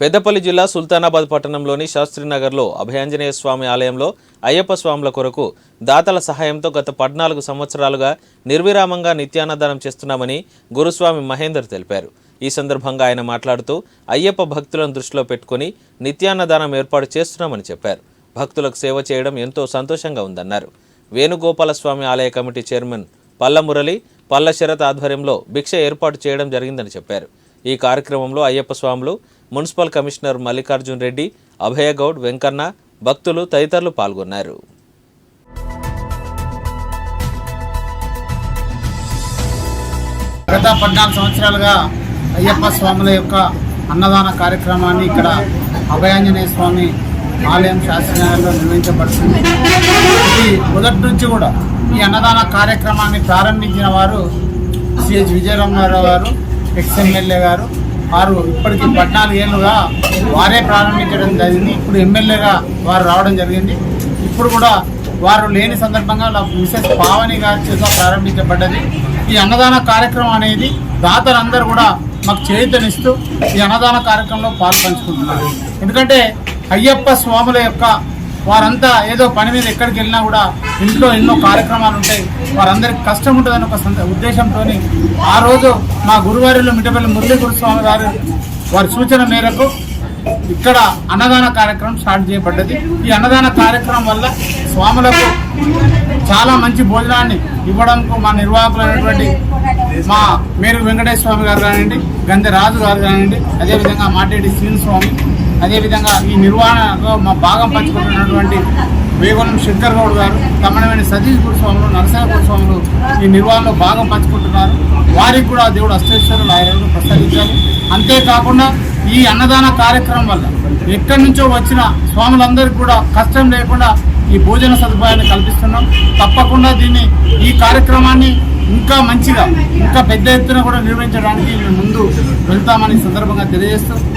పెద్దపల్లి జిల్లా సుల్తానాబాద్ పట్టణంలోని శాస్త్రీనగర్లో అభయాంజనేయ స్వామి ఆలయంలో అయ్యప్ప స్వాముల కొరకు దాతల సహాయంతో గత పద్నాలుగు సంవత్సరాలుగా నిర్విరామంగా నిత్యాన్నదానం చేస్తున్నామని గురుస్వామి మహేందర్ తెలిపారు. ఈ సందర్భంగా ఆయన మాట్లాడుతూ అయ్యప్ప భక్తులను దృష్టిలో పెట్టుకుని నిత్యాన్నదానం ఏర్పాటు చేస్తున్నామని చెప్పారు. భక్తులకు సేవ చేయడం ఎంతో సంతోషంగా ఉందన్నారు. వేణుగోపాలస్వామి ఆలయ కమిటీ చైర్మన్ పల్లమురళి పల్ల శరత్ ఆధ్వర్యంలో భిక్ష ఏర్పాటు చేయడం జరిగిందని చెప్పారు. ఈ కార్యక్రమంలో అయ్యప్ప స్వాములు మున్సిపల్ కమిషనర్ మల్లికార్జున్ రెడ్డి అభయగౌడ్ వెంకన్న భక్తులు తదితరులు పాల్గొన్నారు. గత పద్నాలుగు సంవత్సరాలుగా అయ్యప్ప స్వాముల యొక్క అన్నదాన కార్యక్రమాన్ని ఇక్కడ అభయాంజనేయ స్వామి ఆలయం శాస్త్రనగర్లో నిర్వహించబడుతుంది. ఇది మొదటి నుంచి కూడా ఈ అన్నదాన కార్యక్రమాన్ని ప్రారంభించిన వారు సిహెచ్ విజయరామారావు గారు ఎక్స్ ఎమ్మెల్యే గారు వారు ఇప్పటికి పద్నాలుగు ఏళ్ళుగా వారే ప్రారంభించడం జరిగింది. ఇప్పుడు ఎమ్మెల్యేగా వారు రావడం జరిగింది. ఇప్పుడు కూడా వారు లేని సందర్భంగా మిసెస్ పావని గారి చేత ప్రారంభించబడ్డది. ఈ అన్నదాన కార్యక్రమం అనేది దాతలందరూ కూడా మాకు చేతనిస్తూ ఈ అన్నదాన కార్యక్రమంలో పాల్పంచుకుంటున్నారు ఎందుకంటే అయ్యప్ప స్వాముల యొక్క వారంతా ఏదో పని మీద ఎక్కడికి వెళ్ళినా కూడా ఇంట్లో ఎన్నో కార్యక్రమాలు ఉంటాయి. వారందరికి కష్టం ఉంటుందని ఒక ఉద్దేశంతో ఆ రోజు మా గురువారిలో మిట్టపల్లి మురళీ గురుస్వామి గారు వారి సూచన మేరకు ఇక్కడ అన్నదాన కార్యక్రమం స్టార్ట్ చేయబడ్డది. ఈ అన్నదాన కార్యక్రమం వల్ల స్వాములకు చాలా మంచి భోజనాన్ని ఇవ్వడంకు మా నిర్వాహకులైనటువంటి మా మేరు వెంకటేశ్వర స్వామి గారు కానివ్వండి గంధి రాజు గారు కానివ్వండి అదేవిధంగా మాటేటి శ్రీను స్వామి అదేవిధంగా ఈ నిర్వహణలో మా భాగం పంచుకుంటున్నటువంటి వేగోనం శంకర్ గౌడ్ గారు తమనమైన సతీష్ గురుస్వాములు నరసింహ స్వాములు ఈ నిర్వహణలో భాగం పంచుకుంటున్నారు. వారికి కూడా దేవుడు అష్టేశ్వరులు ఆయన ప్రసాదించాలి. అంతేకాకుండా ఈ అన్నదాన కార్యక్రమం వల్ల ఎక్కడి నుంచో వచ్చిన స్వాములందరికీ కూడా కష్టం లేకుండా ఈ భోజన సదుపాయాన్ని కల్పిస్తున్నాం. తప్పకుండా దీన్ని ఈ కార్యక్రమాన్ని ఇంకా మంచిగా ఇంకా పెద్ద ఎత్తున కూడా నిర్వహించడానికి మేము ముందు వెళ్తామని సందర్భంగా తెలియజేస్తాం